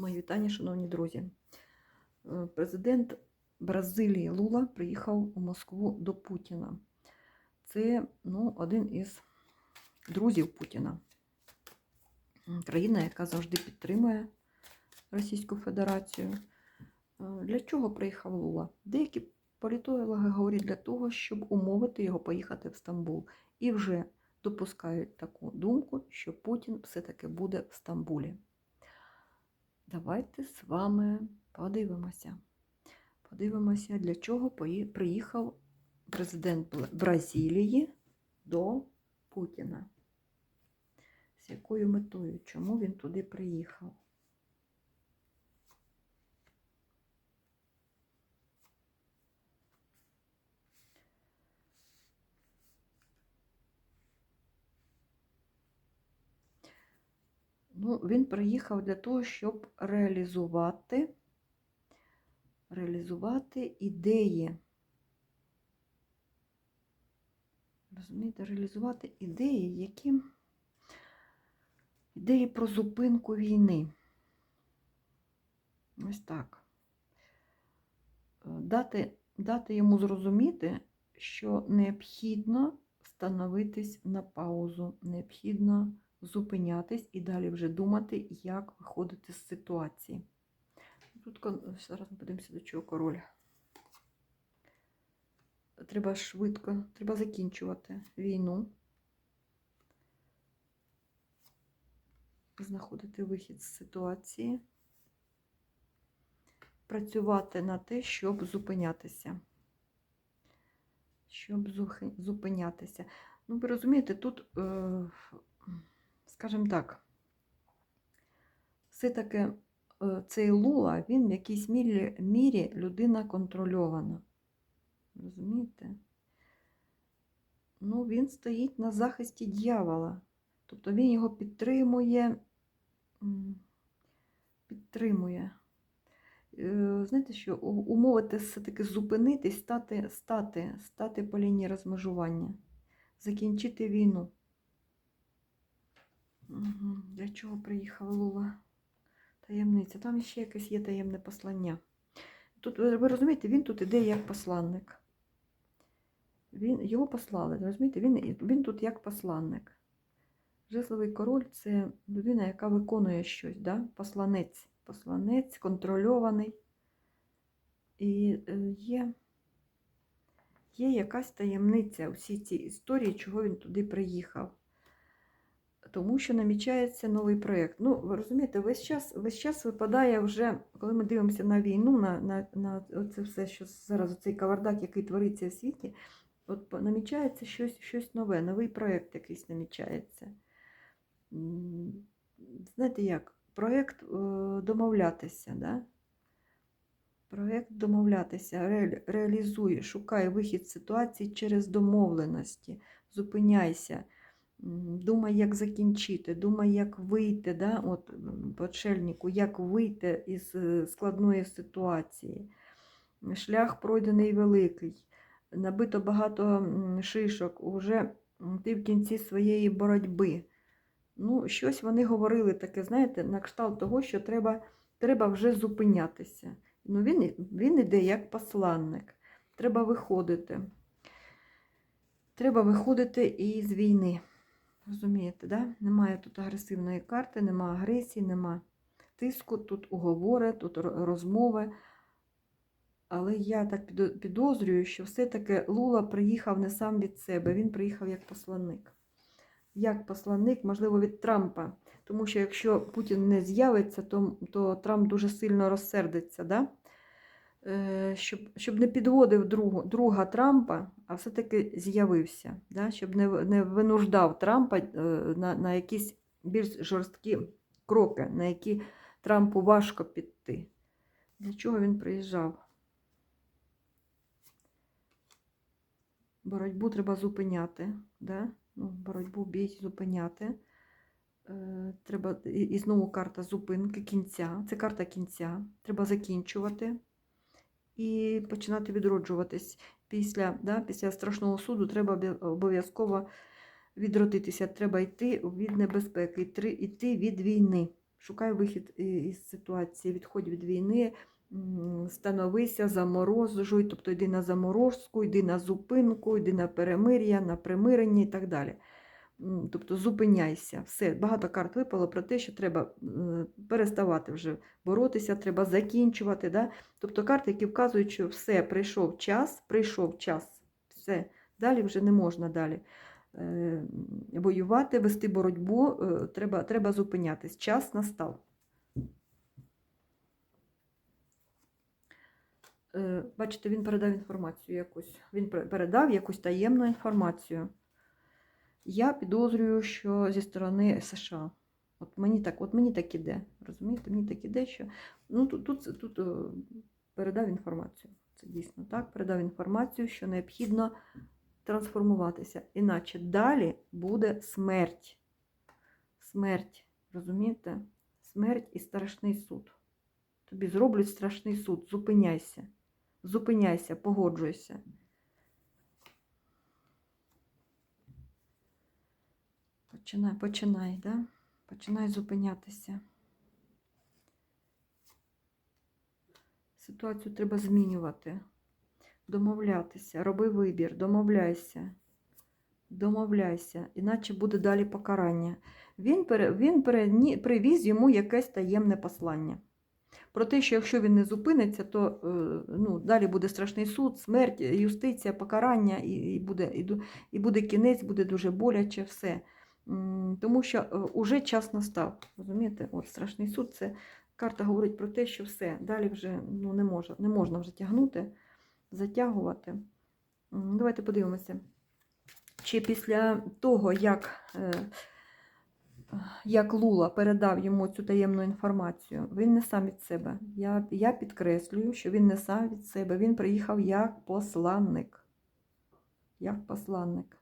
Мої вітання, шановні друзі. Е, Президент Бразилії Лула приїхав у Москву до Путіна. Це ну, один із друзів Путіна. Країна, яка завжди підтримує Російську Федерацію. Е, Для чого приїхав Лула? Деякі політологи говорять для того, щоб умовити його поїхати в Стамбул. І вже допускають таку думку, що Путін все-таки буде в Стамбулі. Давайте з вами подивимося. Подивимося, для чого приїхав президент Бразилії до Путіна. З якою метою? Чому він туди приїхав? Він приїхав для того, щоб реалізувати, реалізувати ідеї. Розумієте, реалізувати ідеї, які ідеї про зупинку війни. Ось так. Дати, дати йому зрозуміти, що необхідно становитись на паузу, необхідно зупинятись і далі вже думати, як виходити з ситуації. Тут зараз ми подивимося, до чого король. Треба швидко, треба закінчувати війну, знаходити вихід з ситуації, працювати на те, щоб зупинятися. Щоб зупинятися. Ну, ви розумієте, тут, е, скажімо так, все-таки е, цей Лула, він в якійсь мірі, мірі людина контрольована. Розумієте? Ну, він стоїть на захисті дьявола. Тобто він його підтримує, підтримує. Е, Знаєте, що умовити все-таки зупинитись, стати, стати, стати по лінії розмежування, закінчити війну. Для чого приїхала Лула? Таємниця. Там ще якесь є таємне послання. Тут, ви ви розумієте, він тут іде як посланник. Він, його послали, розумієте, він, він тут як посланник. Жезловий король це людина, яка виконує щось, да? посланець. Посланець, контрольований. І е, є, є якась таємниця у всій цій історії, чого він туди приїхав. Тому що намічається новий проєкт. Ну, ви розумієте, весь час, весь час випадає вже, коли ми дивимося на війну, на, на, на це все, що зараз цей кавардак, який твориться в світі, от намічається щось, щось нове, новий проєкт якийсь намічається. Знаєте як? Проєкт е, домовлятися, да? Проєкт домовлятися, ре- реалізує, шукає вихід з ситуації через домовленості, зупиняйся. Думай, як закінчити, думай, як вийти, да? От, м, по отшельнику, як вийти із е, складної ситуації. Шлях пройдений великий, набито багато шишок, уже ти в кінці своєї боротьби. Ну, щось вони говорили таке, знаєте, на кшталт того, що треба, треба вже зупинятися. Ну, він, він іде як посланник. Треба виходити. Треба виходити із війни. Розумієте, да? Немає тут агресивної карти, немає агресії, нема тиску, тут уговори, тут розмови. Але я так підозрюю, що все-таки Лула приїхав не сам від себе, він приїхав як посланник. Як посланник, можливо, від Трампа. Тому що якщо Путін не з'явиться, то, то Трамп дуже сильно розсердиться. Да? Е, щоб, щоб не підводив другу, друга Трампа, а все-таки з'явився, да? щоб не, не винуждав Трампа е, на, на якісь більш жорсткі кроки, на які Трампу важко піти. Для чого він приїжджав? Боротьбу треба зупиняти. Да? Ну, боротьбу бій зупиняти. Е, Треба і, і знову карта зупинки кінця. Це карта кінця. Треба закінчувати і починати відроджуватись. Після, да, після страшного суду треба обов'язково відродитися. Треба йти від небезпеки, йти- від війни. Шукай вихід із ситуації, відходь від війни, становися, заморожуй, тобто йди на заморозку, йди на зупинку, йди на перемир'я, на примирення і так далі. Тобто зупиняйся. Все, багато карт випало про те, що треба е, переставати вже боротися, треба закінчувати. Да? Тобто карти, які вказують, що все, прийшов час, прийшов час, все, далі вже не можна далі е, воювати, вести боротьбу, е, треба, треба зупинятись. Час настав. Бачите, він передав інформацію якусь. Він передав якусь таємну інформацію. Я підозрюю, що зі сторони США. От мені так, от мені так іде. Розумієте, мені так іде, що ну тут, тут, тут е, передав інформацію. Це дійсно так. Передав інформацію, що необхідно трансформуватися. Іначе далі буде смерть. Смерть. Розумієте? Смерть і страшний суд. Тобі зроблять страшний суд. Зупиняйся. Зупиняйся, погоджуйся. Починай, починай, да? Починай зупинятися. Ситуацію треба змінювати, домовлятися, роби вибір, домовляйся. Домовляйся, іначе буде далі покарання. Він, він привіз йому якесь таємне послання. Про те, що якщо він не зупиниться, то е, ну, далі буде страшний суд, смерть, юстиція, покарання, і, і, буде, і буде кінець, буде дуже боляче все. Тому що е, уже час настав. Розумієте? От страшний суд це карта говорить про те, що все, далі вже ну, не, може, не можна вже тягнути, затягувати. Давайте подивимося. Чи після того, як, е, як Лула передав йому цю таємну інформацію, він не сам від себе. Я, я підкреслюю, що він не сам від себе. Він приїхав як посланник. Як посланник.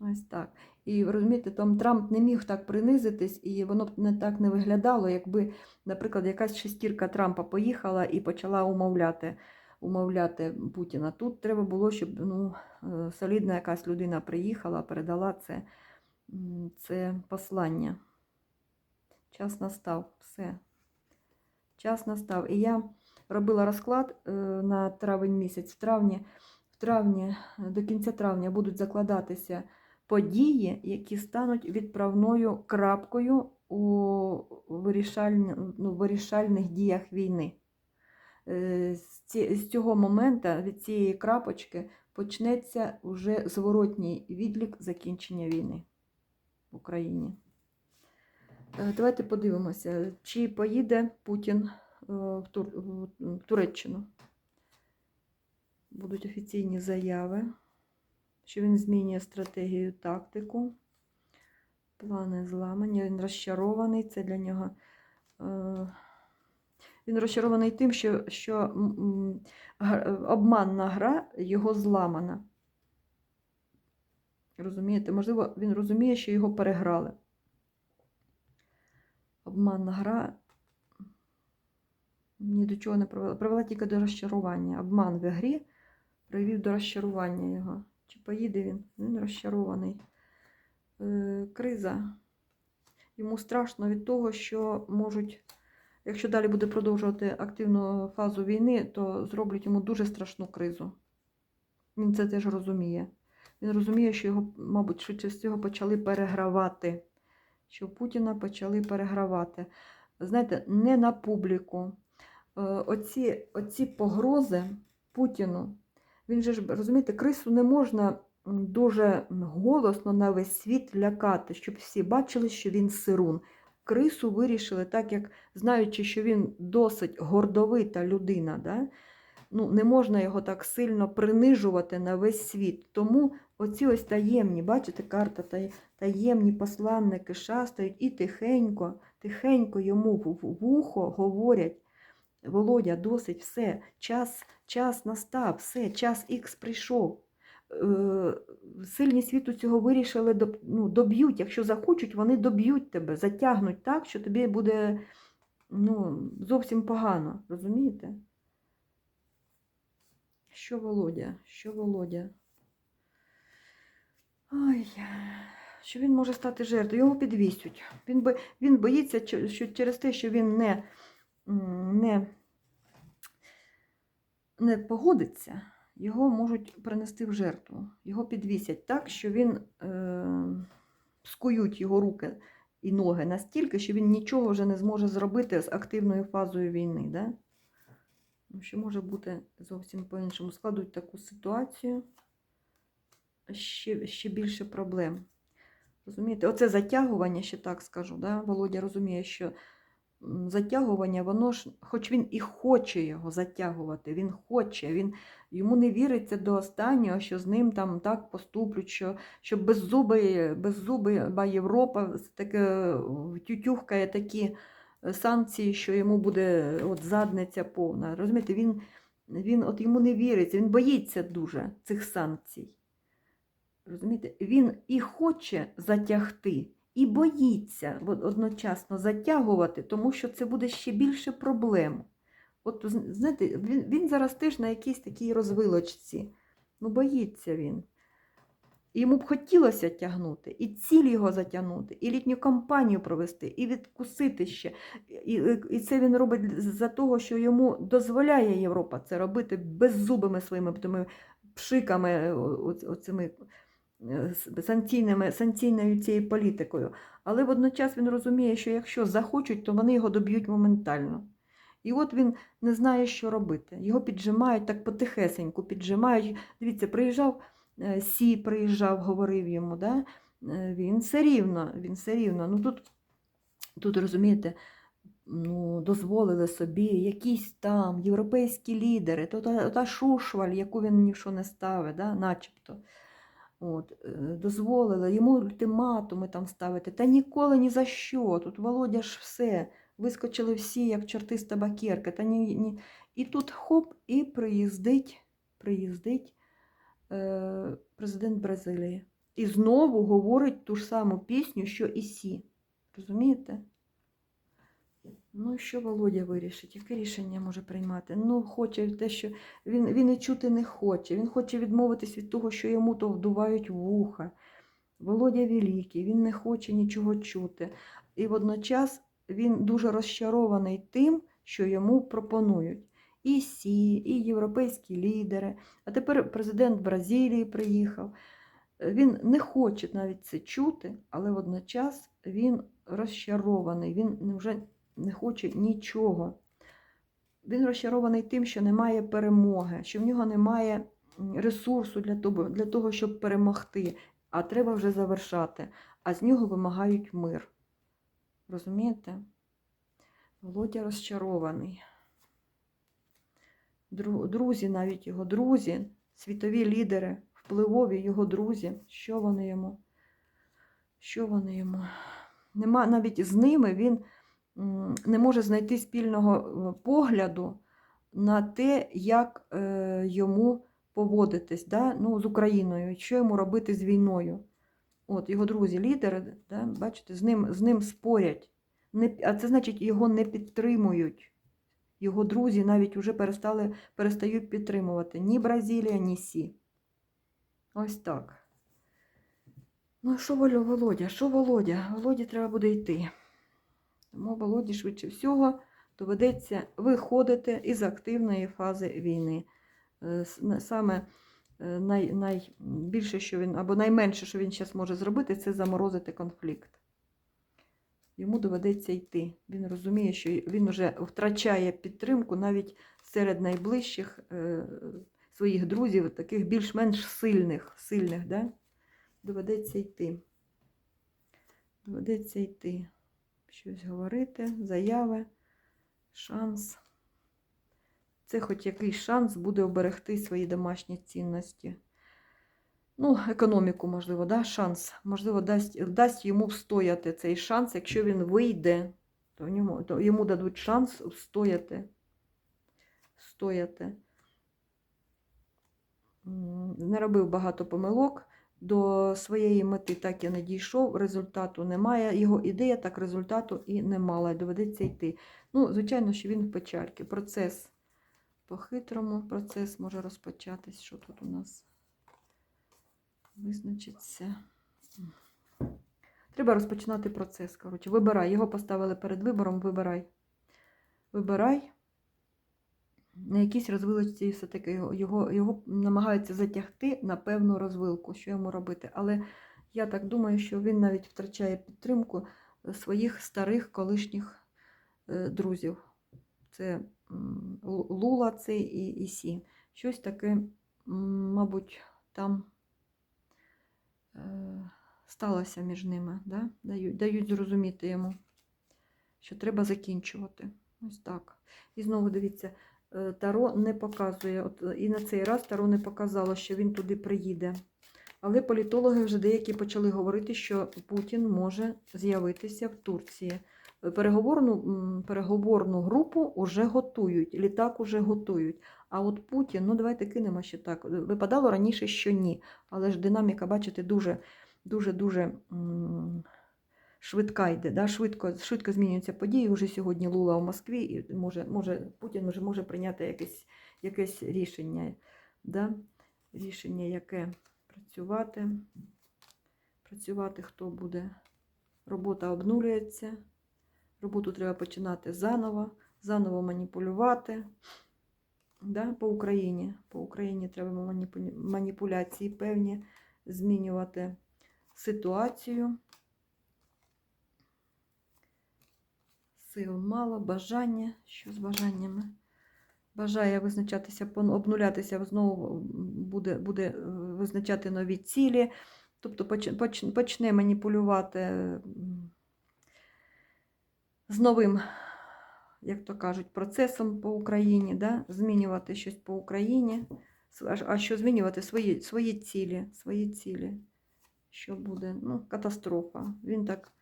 Ось так. І розумієте, там Трамп не міг так принизитись, і воно б не так не виглядало, якби, наприклад, якась шестірка Трампа поїхала і почала умовляти, умовляти Путіна. Тут треба було, щоб ну, е, солідна якась людина приїхала, передала це, це послання. Час настав, все. Час настав. І я робила розклад е, на травень місяць. В травні, в травні, до кінця травня будуть закладатися події, які стануть відправною крапкою у ну, вирішальних діях війни. Е, З цього моменту, від цієї крапочки, почнеться вже зворотній відлік закінчення війни в Україні. Е, Давайте подивимося, чи поїде Путін е, в Туреччину. Будуть офіційні заяви, що він змінює стратегію, тактику. Плани зламані, він розчарований. Це для нього. Е, він розчарований тим, що, що обманна гра його зламана. Розумієте? Можливо, він розуміє, що його переграли. Обманна гра ні до чого не привела. Привела тільки до розчарування. Обман в грі привів до розчарування його. Чи поїде він? Він розчарований. Е, криза. Йому страшно від того, що можуть, якщо далі буде продовжувати активну фазу війни, то зроблять йому дуже страшну кризу. Він це теж розуміє. Він розуміє, що його, мабуть, швидше всього почали перегравати. Що Путіна почали перегравати. Знаєте, не на публіку. Е, Оці, оці погрози Путіну, він же ж, розумієте, крису не можна дуже голосно на весь світ лякати, щоб всі бачили, що він сирун. Крису вирішили, так як знаючи, що він досить гордовита людина, да? ну, не можна його так сильно принижувати на весь світ. Тому оці ось таємні, бачите, карта таємні посланники шастають і тихенько, тихенько йому в вухо говорять. Володя, досить, все, час, час настав, все, час Х прийшов. Е, Сильні світу цього вирішили, ну, доб'ють. Якщо захочуть, вони доб'ють тебе, затягнуть так, що тобі буде ну, зовсім погано. Розумієте? Що Володя? Що Володя? Ой, що він може стати жертвою, його підвісють. Він, бо, він боїться, що через те, що він не, не, не погодиться, його можуть принести в жертву. Його підвісять так, що він е, скують його руки і ноги настільки, що він нічого вже не зможе зробити з активною фазою війни. Да? Що може бути зовсім по-іншому. Складуть таку ситуацію, ще, ще більше проблем. Розумієте, оце затягування, ще так скажу. Да? Володя розуміє, що затягування, воно ж, хоч він і хоче його затягувати, він хоче, він, йому не віриться до останнього, що з ним там так поступлять, що, що беззубий, беззуба Європа таке тютюхкає такі е, санкції, що йому буде от задниця повна. Розумієте, він, він от йому не віриться, він боїться дуже цих санкцій. Розумієте, він і хоче затягти, і боїться одночасно затягувати, тому що це буде ще більше проблем. От знаєте, він, він зараз теж на якійсь такій розвилочці. Ну, боїться він. Йому б хотілося тягнути, і ціль його затягнути, і літню кампанію провести, і відкусити ще. І, і це він робить за того, що йому дозволяє Європа це робити беззубими своїми пшиками, оцими санкційними, санкційною цією політикою. Але водночас він розуміє, що якщо захочуть, то вони його доб'ють моментально. І от він не знає, що робити. Його піджимають так потихесеньку, піджимають. Дивіться, приїжджав е, Сі, приїжджав, говорив йому, да? е, він все рівно, він все рівно. Ну тут, тут розумієте, ну, дозволили собі якісь там європейські лідери, то та, та шушваль, яку він ні в що не ставить, да? начебто. От, е, дозволили йому ультиматуми там ставити. Та ніколи ні за що. Тут Володя ж все. Вискочили всі, як чорти з табакерки. Та ні, ні. І тут хоп, і приїздить, приїздить е, президент Бразилії. І знову говорить ту ж саму пісню, що і Сі. Розумієте? Ну, що Володя вирішить? Яке рішення може приймати? Ну, хоче те, що він, він і чути не хоче. Він хоче відмовитись від того, що йому то вдувають вуха. Володя великий, він не хоче нічого чути. І водночас він дуже розчарований тим, що йому пропонують. І Сі, і європейські лідери. А тепер президент Бразилії приїхав. Він не хоче навіть це чути, але водночас він розчарований, він вже не хоче нічого. Він розчарований тим, що немає перемоги, що в нього немає ресурсу для того, для того, щоб перемогти, а треба вже завершати. А з нього вимагають мир. Розумієте? Володя розчарований. Друзі, навіть його друзі, світові лідери, впливові його друзі, що вони йому? Що вони йому? Нема навіть з ними він не може знайти спільного е, погляду на те, як е, йому поводитись да? ну, з Україною, що йому робити з війною. От його друзі, лідери, да? бачите, з ним, з ним спорять. Не, а це значить, його не підтримують. Його друзі навіть вже перестали, перестають підтримувати ні Бразилія, ні Сі. Ось так. Ну, що Володя? Що Володя? Володі треба буде йти. Тому Володі швидше всього доведеться виходити із активної фази війни. Е, Саме е, най, найбільше, що він, або найменше, що він зараз може зробити, це заморозити конфлікт. Йому доведеться йти. Він розуміє, що він вже втрачає підтримку навіть серед найближчих е, своїх друзів, таких більш-менш сильних, сильних, да? доведеться йти. Доведеться йти. Щось говорити, заяви, шанс. Це хоч якийсь шанс буде оберегти свої домашні цінності. Ну, економіку, можливо, да? шанс. Можливо, дасть, дасть йому встояти цей шанс. Якщо він вийде, то, в ньому, то йому дадуть шанс встояти. Встояти. Не робив багато помилок. До своєї мети так і не дійшов, результату немає. Його ідея так результату і не мала. Доведеться йти. Ну, звичайно, що він в печальці. Процес по-хитрому, процес може розпочатись. Що тут у нас? Визначиться. Треба розпочинати процес. Коротше, вибирай. Його поставили перед вибором, вибирай. Вибирай. На якійсь розвилочці все-таки його, його, його намагаються затягти на певну розвилку, що йому робити. Але я так думаю, що він навіть втрачає підтримку своїх старих колишніх е, друзів. Це Лула це і, Сі. Щось таке, мабуть, там е, сталося між ними. Да? Дають, дають зрозуміти йому, що треба закінчувати. Ось так. І знову дивіться, е, Таро не показує, от, е, і на цей раз Таро не показало, що він туди приїде. Але політологи вже деякі почали говорити, що Путін може з'явитися в Турції. Е, Переговорну, переговорну групу вже готують, літак уже готують. А от Путін, ну давайте кинемо ще так. Випадало раніше, що ні. Але ж динаміка, бачите, дуже дуже дуже швидка йде. Да? Швидко, швидко змінюються події. Уже сьогодні Лула в Москві, і може, може, Путін вже може прийняти якесь, якесь рішення. Да? Рішення, яке працювати. Працювати хто буде. Робота обнулюється. Роботу треба починати заново, заново маніпулювати. Да? По Україні. По Україні треба маніпуляції певні змінювати ситуацію. Сил мало, бажання. Що з бажаннями? Бажає визначатися, обнулятися, знову буде, буде е, визначати нові цілі. Тобто поч- поч- почне маніпулювати з новим, як то кажуть, процесом по Україні, да? змінювати щось по Україні. А- що змінювати свої, свої цілі, свої цілі. Що буде? Ну, катастрофа. Він так,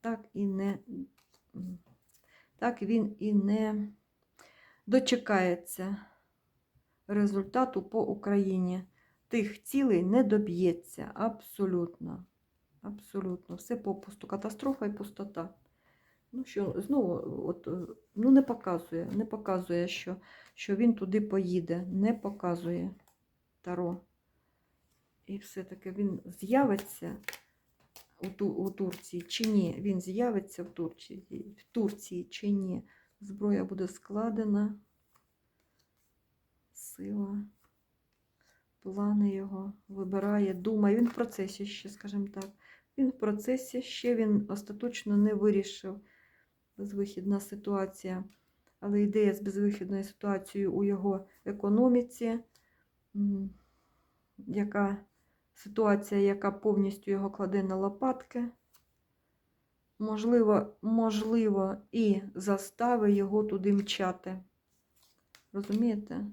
так і не, так він і не дочекається результату по Україні. Тих цілей не доб'ється. Абсолютно. Абсолютно. Все попусту. Катастрофа і пустота. Ну, що, знову, от, ну, не показує, не показує, що, що він туди поїде. Не показує Таро. І все-таки він з'явиться у, Ту- у Турції чи ні? Він з'явиться в Турції, в Турції чи ні? Зброя буде складена. Сила. Плани його вибирає, думає. Він в процесі ще, скажімо так. Він в процесі ще він остаточно не вирішив безвихідна ситуація. Але ідея з безвихідною ситуацією у його економіці, яка ситуація, яка повністю його кладе на лопатки, можливо, можливо, і застави його туди мчати. Розумієте?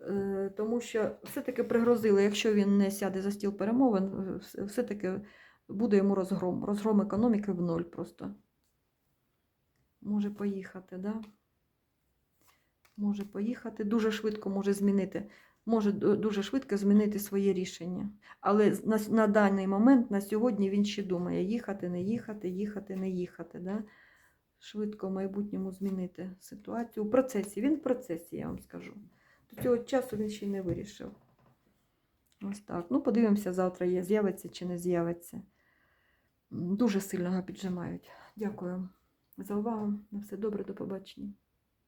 Е, Тому що все-таки пригрозили, якщо він не сяде за стіл перемовин, все- все-таки буде йому розгром. Розгром економіки в ноль просто. Може поїхати, да? Може поїхати. Дуже швидко може змінити. Може дуже швидко змінити своє рішення. Але на, на даний момент, на сьогодні, він ще думає, їхати, не їхати, їхати, не їхати. Да? Швидко в майбутньому змінити ситуацію. У процесі. Він в процесі, я вам скажу. До цього часу він ще й не вирішив. Ось так. Ну, подивимося, завтра є, з'явиться чи не з'явиться. Дуже сильно його піджимають. Дякую за увагу. На все добре, до побачення.